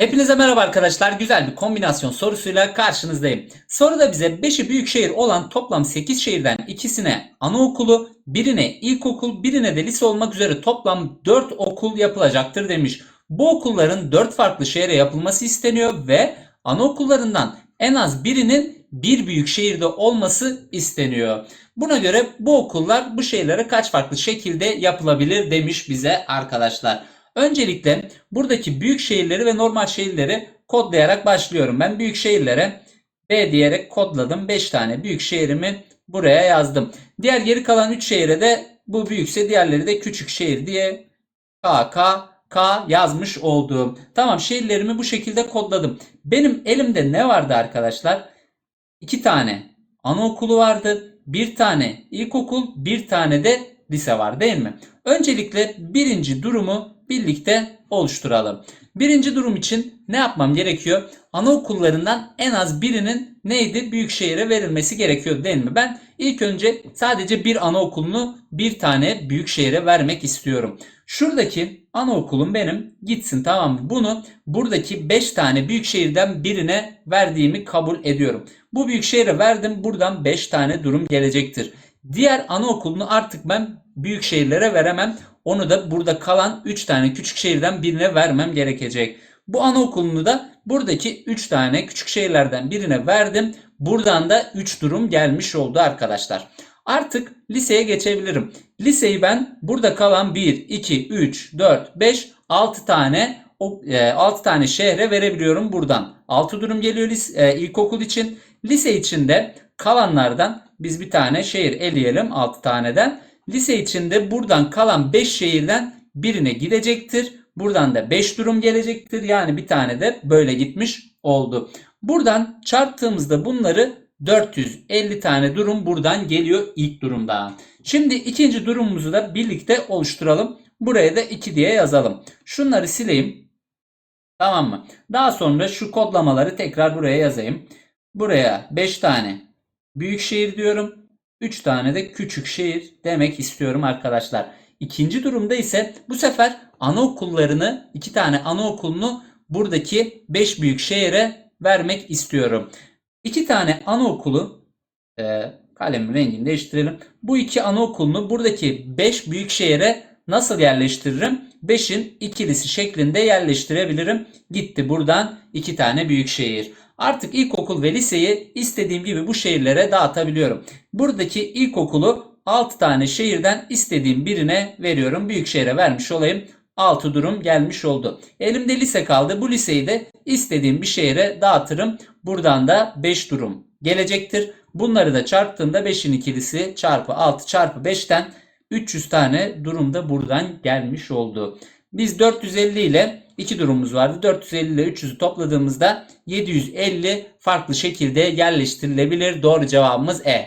Hepinize merhaba arkadaşlar. Güzel bir kombinasyon sorusuyla karşınızdayım. Soruda bize 5'i büyük şehir olan toplam 8 şehirden ikisine anaokulu, birine ilkokul, birine de lise olmak üzere toplam 4 okul yapılacaktır demiş. Bu okulların 4 farklı şehre yapılması isteniyor ve anaokullarından en az birinin bir büyük şehirde olması isteniyor. Buna göre bu okullar bu şehirlere kaç farklı şekilde yapılabilir demiş bize arkadaşlar. Öncelikle buradaki büyük şehirleri ve normal şehirleri kodlayarak başlıyorum. Ben büyük şehirlere B diyerek kodladım. 5 tane büyük şehrimi buraya yazdım. Diğer geri kalan 3 şehire de bu büyükse diğerleri de küçük şehir diye K, K, K yazmış olduğum. Tamam şehirlerimi bu şekilde kodladım. Benim elimde ne vardı arkadaşlar? 2 tane anaokulu vardı. Bir tane ilkokul, bir tane de lise var değil mi? Öncelikle birinci durumu birlikte oluşturalım. Birinci durum için ne yapmam gerekiyor? Anaokullarından en az birinin neydi? Büyük şehire verilmesi gerekiyor değil mi? Ben ilk önce sadece bir anaokulunu bir tane büyük şehire vermek istiyorum. Şuradaki anaokulum benim gitsin tamam mı? Bunu buradaki 5 tane büyük şehirden birine verdiğimi kabul ediyorum. Bu büyük şehre verdim. Buradan 5 tane durum gelecektir. Diğer anaokulunu artık ben büyük şehirlere veremem. Onu da burada kalan 3 tane küçük şehirden birine vermem gerekecek. Bu anaokulunu da buradaki 3 tane küçük şehirlerden birine verdim. Buradan da 3 durum gelmiş oldu arkadaşlar. Artık liseye geçebilirim. Liseyi ben burada kalan 1, 2, 3, 4, 5, 6 tane 6 tane şehre verebiliyorum buradan. 6 durum geliyor lise, e, ilkokul için. Lise için de kalanlardan biz bir tane şehir eleyelim 6 taneden. Lise içinde buradan kalan 5 şehirden birine gidecektir. Buradan da 5 durum gelecektir. Yani bir tane de böyle gitmiş oldu. Buradan çarptığımızda bunları 450 tane durum buradan geliyor ilk durumda. Şimdi ikinci durumumuzu da birlikte oluşturalım. Buraya da 2 diye yazalım. Şunları sileyim. Tamam mı? Daha sonra şu kodlamaları tekrar buraya yazayım. Buraya 5 tane büyük şehir diyorum. 3 tane de küçük şehir demek istiyorum arkadaşlar. İkinci durumda ise bu sefer anaokullarını 2 tane anaokulunu buradaki 5 büyük şehire vermek istiyorum. 2 tane anaokulu e, kalemin rengini değiştirelim. Bu iki anaokulunu buradaki 5 büyük şehire nasıl yerleştiririm? 5'in ikilisi şeklinde yerleştirebilirim. Gitti buradan 2 tane büyük şehir. Artık ilkokul ve liseyi istediğim gibi bu şehirlere dağıtabiliyorum. Buradaki ilkokulu 6 tane şehirden istediğim birine veriyorum. Büyük şehre vermiş olayım. 6 durum gelmiş oldu. Elimde lise kaldı. Bu liseyi de istediğim bir şehre dağıtırım. Buradan da 5 durum gelecektir. Bunları da çarptığımda 5'in ikilisi çarpı 6 çarpı 5'ten 300 tane durum da buradan gelmiş oldu. Biz 450 ile 2 durumumuz vardı. 450 ile 300'ü topladığımızda 750 farklı şekilde yerleştirilebilir. Doğru cevabımız E.